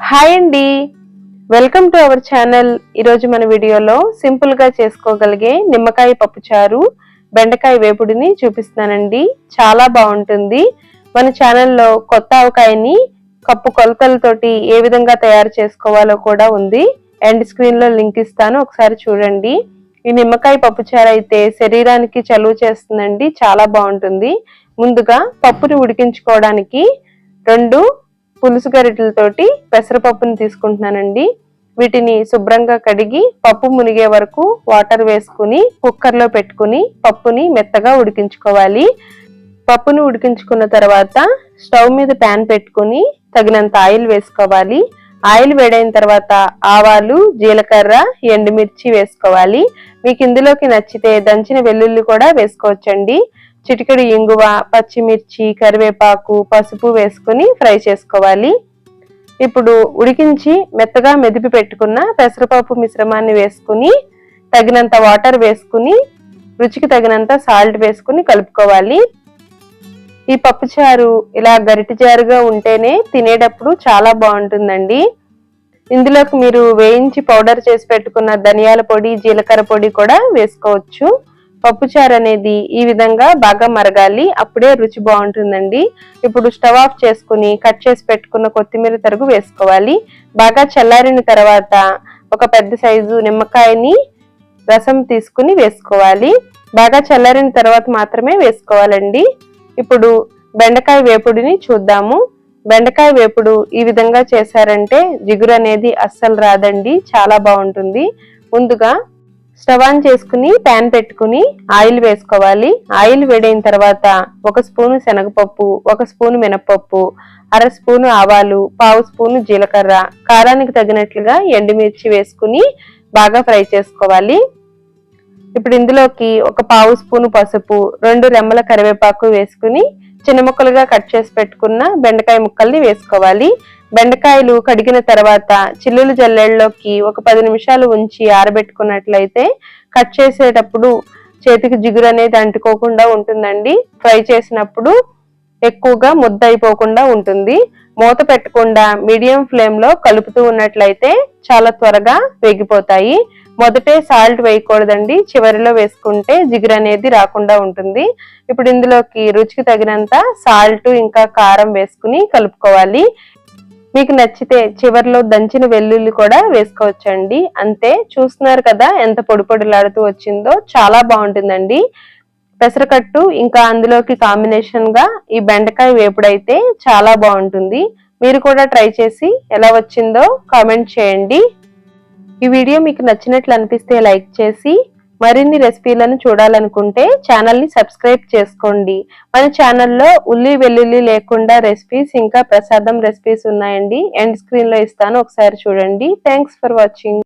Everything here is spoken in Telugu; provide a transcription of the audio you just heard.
హాయ్ అండి. Welcome to our channel. ఈరోజు మన వీడియోలో సింపుల్గా చేసుకోగలిగే నిమ్మకాయ పప్పుచారు బెండకాయ వేపుడిని చూపిస్తున్నానండి. చాలా బాగుంటుంది. మన ఛానల్లో కొత్త ఆవకాయని కప్పు కొలతలతోటి ఏ విధంగా తయారు చేసుకోవాలో కూడా ఉంది. ఎండ్ స్క్రీన్లో లింక్ ఇస్తాను ఒకసారి చూడండి. ఈ నిమ్మకాయ పప్పుచారు అయితే శరీరానికి చలువ చేస్తుందండి. చాలా బాగుంటుంది. ముందుగా పప్పుని ఉడికించుకోవడానికి రెండు పులుసు గరిటలతోటి పెసరపప్పుని తీసుకుంటున్నానండి. వీటిని శుభ్రంగా కడిగి పప్పు మునిగే వరకు వాటర్ వేసుకుని కుక్కర్లో పెట్టుకుని పప్పుని మెత్తగా ఉడికించుకోవాలి. పప్పుని ఉడికించుకున్న తర్వాత స్టవ్ మీద ప్యాన్ పెట్టుకుని తగినంత ఆయిల్ వేసుకోవాలి. ఆయిల్ వేడైన తర్వాత ఆవాలు జీలకర్ర ఎండుమిర్చి వేసుకోవాలి. మీకు ఇందులోకి నచ్చితే దంచిన వెల్లుల్లి కూడా వేసుకోవచ్చండి. చిటికెడు ఇంగువ పచ్చిమిర్చి కరివేపాకు పసుపు వేసుకుని ఫ్రై చేసుకోవాలి. ఇప్పుడు ఉడికించి మెత్తగా మెదిపి పెట్టుకున్న పెసరపప్పు మిశ్రమాన్ని వేసుకుని తగినంత వాటర్ వేసుకుని రుచికి తగినంత సాల్ట్ వేసుకుని కలుపుకోవాలి. ఈ పప్పుచారు ఇలా గరిటి జారుగా ఉంటేనే తినేటప్పుడు చాలా బాగుంటుందండి. ఇందులోకి మీరు వేయించి పౌడర్ చేసి పెట్టుకున్న ధనియాల పొడి జీలకర్ర పొడి కూడా వేసుకోవచ్చు. పప్పుచారు అనేది ఈ విధంగా బాగా మరగాలి అప్పుడే రుచి బాగుంటుందండి. ఇప్పుడు స్టవ్ ఆఫ్ చేసుకుని కట్ చేసి పెట్టుకున్న కొత్తిమీర తరుగు వేసుకోవాలి. బాగా చల్లారిన తర్వాత ఒక పెద్ద సైజు నిమ్మకాయని రసం తీసుకుని వేసుకోవాలి. బాగా చల్లారిన తర్వాత మాత్రమే వేసుకోవాలండి. ఇప్పుడు బెండకాయ వేపుడిని చూద్దాము. బెండకాయ వేపుడు ఈ విధంగా చేశారంటే జిగురు అనేది అస్సలు రాదండి చాలా బాగుంటుంది. ముందుగా స్టవ్ ఆన్ చేసుకుని ప్యాన్ పెట్టుకుని ఆయిల్ వేసుకోవాలి. ఆయిల్ వేడైన తర్వాత ఒక స్పూను శనగపప్పు ఒక స్పూను మినపప్పు అర స్పూను ఆవాలు పావు స్పూను జీలకర్ర కారానికి తగినట్లుగా ఎండుమిర్చి వేసుకుని బాగా ఫ్రై చేసుకోవాలి. ఇప్పుడు ఇందులోకి ఒక పావు స్పూను పసుపు రెండు రెమ్మల కరివేపాకు వేసుకుని చిన్న ముక్కలుగా కట్ చేసి పెట్టుకున్న బెండకాయ ముక్కల్ని వేసుకోవాలి. బెండకాయలు కడిగిన తర్వాత చిల్లులు జల్లెళ్ళలోకి ఒక పది నిమిషాలు ఉంచి ఆరబెట్టుకున్నట్లయితే కట్ చేసేటప్పుడు చేతికి జిగురు అనేది అంటుకోకుండా ఉంటుందండి. ఫ్రై చేసినప్పుడు ఎక్కువగా ముద్ద అయిపోకుండా ఉంటుంది. మూత పెట్టకుండా మీడియం ఫ్లేమ్లో కలుపుతూ ఉన్నట్లయితే చాలా త్వరగా వేగిపోతాయి. మొదటే సాల్ట్ వేయకూడదండి. చివరిలో వేసుకుంటే జిగురు అనేది రాకుండా ఉంటుంది. ఇప్పుడు ఇందులోకి రుచికి తగినంత సాల్ట్ ఇంకా కారం వేసుకుని కలుపుకోవాలి. మీకు నచ్చితే చివరిలో దంచిన వెల్లుల్లి కూడా వేసుకోవచ్చండి. అంతే చూస్తున్నారు కదా ఎంత పొడి పొడిలాడుతూ వచ్చిందో చాలా బాగుంటుందండి. పెసరకట్టు ఇంకా అందులోకి కాంబినేషన్గా ఈ బెండకాయ వేపుడైతే చాలా బాగుంటుంది. మీరు కూడా ట్రై చేసి ఎలా వచ్చిందో కామెంట్ చేయండి. ఈ వీడియో మీకు నచ్చినట్లు అనిపిస్తే లైక్ చేసి మరిన్ని రెసిపీలను చూడాలనుకుంటే ఛానల్ని సబ్స్క్రైబ్ చేసుకోండి. మన ఛానల్లో ఉల్లి వెల్లుల్లి లేకుండా రెసిపీస్ ఇంకా ప్రసాదం రెసిపీస్ ఉన్నాయండి. ఎండ్ స్క్రీన్లో ఇస్తాను. ఒకసారి చూడండి. Thanks for watching.